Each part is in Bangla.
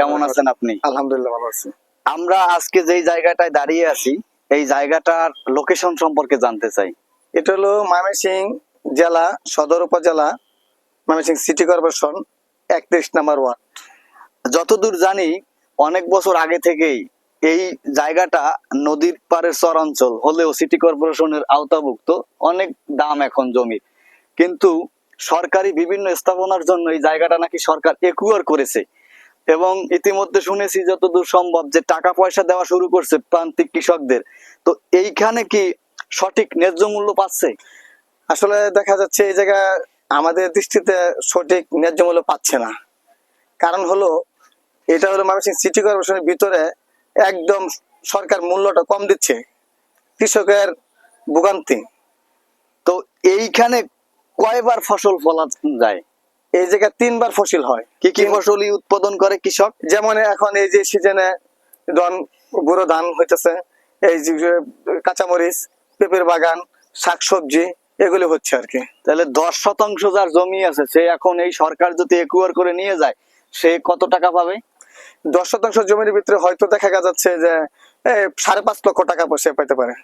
কেমন আছেন আপনি? আলহামদুলিল্লাহ ভালো আছি। আমরা আজকে যেই জায়গাটায় দাঁড়িয়ে আছি এই জায়গাটার লোকেশন সম্পর্কে জানতে চাই। এটা হলো ময়মনসিং জেলা সদর উপজেলা ময়মনসিং সিটি কর্পোরেশন একত্রিশ নাম্বার ওয়ার্ড। যতদূর জানি অনেক বছর আগে থেকেই এই জায়গাটা নদীর পাড়ের চরাঞ্চল হলেও সিটি কর্পোরেশনের আওতাভুক্ত অনেক দাম এখন জমির কিন্তু সরকারি বিভিন্ন স্থাপনার জন্য এই জায়গাটা নাকি সরকার একুয়ার করেছে। এবং ইতিমধ্যে শুনেছি যতদূর সম্ভব যে টাকা পয়সা দেওয়া শুরু করছে প্রান্তিক কৃষকদের। তো এইখানে কি সঠিক ন্যায্য মূল্য পাচ্ছে? আসলে দেখা যাচ্ছে এই জায়গা আমাদের দৃষ্টিতে সঠিক ন্যায্য মূল্য পাচ্ছে না। কারণ হলো, এটা হলো ময়মনসিং সিটি কর্পোরেশনের ভিতরে একদম সরকার মূল্যটা কম দিচ্ছে কৃষকের ভোগান্তি। তো এইখানে কয়বার ফসল ফলা যায়? এই জায়গায় তিনবার ফসল হয়। কি কি ফসলই উৎপাদন করে কৃষক? যেমন এখন এই যে সিজনে ধন বুড়ো ধান হইতেছে এই যে কাঁচামরিচ পেঁপের বাগান শাকসবজি এগুলি হচ্ছে আর কি। তাহলে দশ শতাংশ যার জমি আছে সে এখন এই সরকার যদি একুয়ার করে নিয়ে যায় সে কত টাকা পাবে? দশ শতাংশ জমির ভিতরে হয়তো দেখা যাচ্ছে যে সাড়ে পাঁচ লক্ষ টাকা পয়সা পাইতে পারে।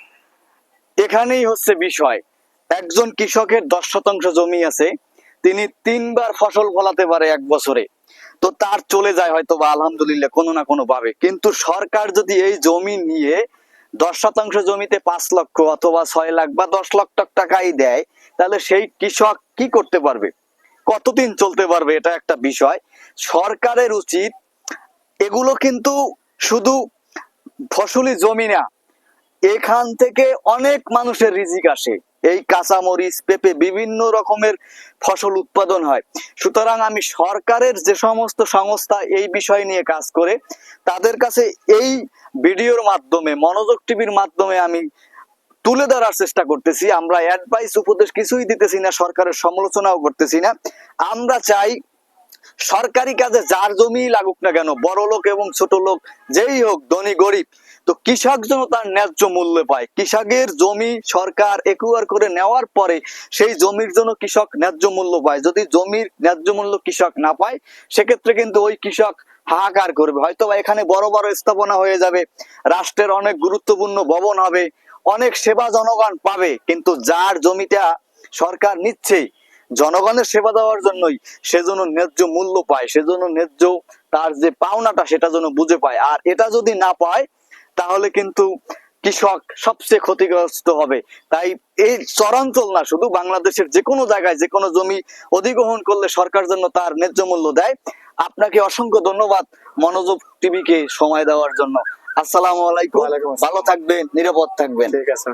এখানেই হচ্ছে বিষয়। একজন কৃষকের দশ শতাংশ জমি আছে তিনি তিনবার ফসল ফলাতে পারে এক বছরে। তো তার চলে যায় হয়তো বা আলহামদুলিল্লাহ, কোনো না কোনো ভাবে কিন্তু সরকার যদি এই জমি নিয়ে দশ শতাংশ জমিতে পাঁচ লক্ষ অথবা ছয় লাখ বা দশ লাখ টাকাই দেয়, তাহলে সেই কৃষক কি করতে পারবে? কতদিন চলতে পারবে? এটা একটা বিষয়। সরকারের উচিত এগুলো কিন্তু শুধু ফসলি জমি না এখান থেকে অনেক মানুষের রিজিক আসে। এই কাঁচামরিচ, পেঁপে বিভিন্ন রকমের ফসল উৎপাদন হয়। সুতরাং আমি সরকারের যে সমস্ত সংস্থা এই বিষয় নিয়ে কাজ করে, তাদের কাছে এই ভিডিওর মাধ্যমে, মনোযোগ টিভির মাধ্যমে আমি তুলে ধরার চেষ্টা করতেছি। আমরা অ্যাডভাইস উপদেশ কিছুই দিতেছি না, সরকারের সমালোচনাও করতেছি না। আমরা চাই সরকারি কাজে যার জমি লাগুক না কেন, বড় লোক এবং ছোট লোক, যেই হোক, ধনী, গরিব, তো কৃষক যেন তার ন্যায্য মূল্য পায়। কৃষকের জমি সরকার একুয়ার করে নেওয়ার পরে সেই জমির জন্য কৃষক ন্যায্য মূল্য পায়। যদি জমির ন্যায্য মূল্য কৃষক না পায়, সেক্ষেত্রে কিন্তু ওই কৃষক হাহাকার করবে। হয়তো এখানে বড় বড় স্থাপনা হয়ে যাবে, রাষ্ট্রের অনেক গুরুত্বপূর্ণ ভবন হবে, অনেক সেবা জনগণ পাবে, কিন্তু যার জমিটা সরকার নিচ্ছে জনগণের সেবা দেওয়ার জন্যই সেজন্য ন্যায্য মূল্য পায় সেজন্য ন্যায্য তার যে পাওনাটা সেটা যেন বুঝে পায়। আর এটা যদি না পায় তাহলে কিন্তু কৃষক সবচেয়ে ক্ষতিগ্রস্ত হবে। তাই এই চরাঞ্চল না শুধু বাংলাদেশের যে কোনো জায়গায় যে কোনো জমি অধিগ্রহণ করলে সরকার জন্য তার ন্যায্য মূল্য দেয়। আপনাকে অসংখ্য ধন্যবাদ মনোযোগ টিভিকে সময় দেওয়ার জন্য। আসসালামু আলাইকুম। ভালো থাকবেন নিরাপদ থাকবেন। ঠিক আছে।